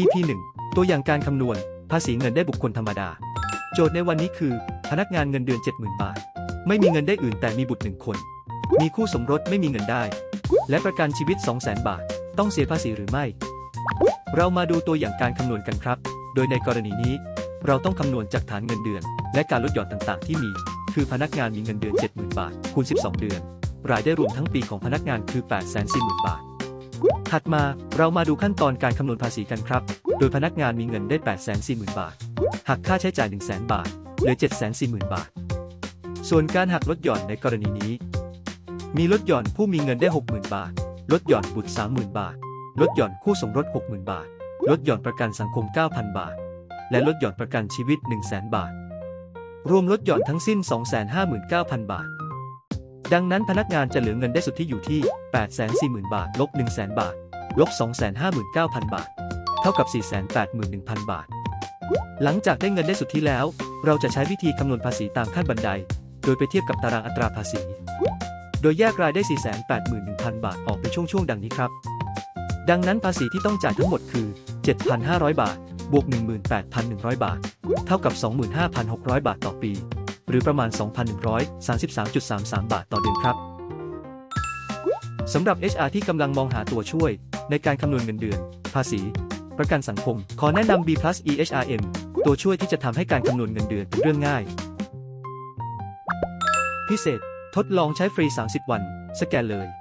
EP 1 ตัวอย่างการคำนวณ ภาษีเงินได้บุคคลธรรมดา โจทย์ในวันนี้คือ พนักงานเงินเดือน 70,000 บาท ไม่มีเงินได้อื่นแต่มีบุตรหนึ่งคน มีคู่สมรสไม่มีเงินได้ และประกันชีวิต 200,000 บาท ต้องเสียภาษีหรือไม่ เรามาดูตัวอย่างการคำนวณกันครับ โดยในกรณีนี้ เราต้องคำนวณจากฐานเงินเดือน และการลดหย่อนต่างๆ ที่มี คือพนักงานมีเงินเดือน 70,000 บาทคูณ 12 เดือน รายได้รวมทั้งปีของพนักงานคือ 840,000 บาท ถัดมาเรามาดูขั้นตอนการคำนวณภาษีกันครับ โดยพนักงานมีเงินได้ 840,000 บาท หักค่าใช้จ่าย 100,000 บาท เหลือ 740,000 บาท ส่วนการหักลดหย่อนในกรณีนี้ มีลดหย่อนผู้มีเงินได้ 60,000 บาท ลดหย่อนบุตร 30,000 บาท ลดหย่อนคู่สมรส 60,000 บาท ลดหย่อนประกันสังคม 9,000 บาท และลดหย่อนประกันชีวิต 100,000 บาท รวมลดหย่อนทั้งสิ้น 259,000 บาท ดังนั้นพนักงานจะเหลือเงินได้สุทธิอยู่ที่ 840,000 บาท ลบ 100,000 บาท ลบ 259,000 บาท เท่ากับ 481,000 บาท หลังจากได้เงินได้สุทธิแล้ว เราจะใช้วิธีคำนวณภาษีตามขั้นบันได โดยไปเทียบกับตารางอัตราภาษี โดยแยกรายได้ 481,000 บาทออกเป็นช่วงๆ ดังนี้ครับ ดังนั้นภาษีที่ต้องจ่ายทั้งหมดคือ 7,500 บาท บวก 18,100 บาท เท่ากับ 25,600 บาทต่อปี หรือประมาณ 2,133.33 บาทต่อเดือนครับ สำหรับ HR ที่กำลังมองหาตัวช่วย ในการคำนวณเงินเดือน ภาษี ประกันสังคม ขอแนะนำ B+ EHRM ตัวช่วยที่จะทำให้การคำนวณเงินเดือนเป็นเรื่องง่าย พิเศษ ทดลองใช้ฟรี 30 วัน สแกนเลย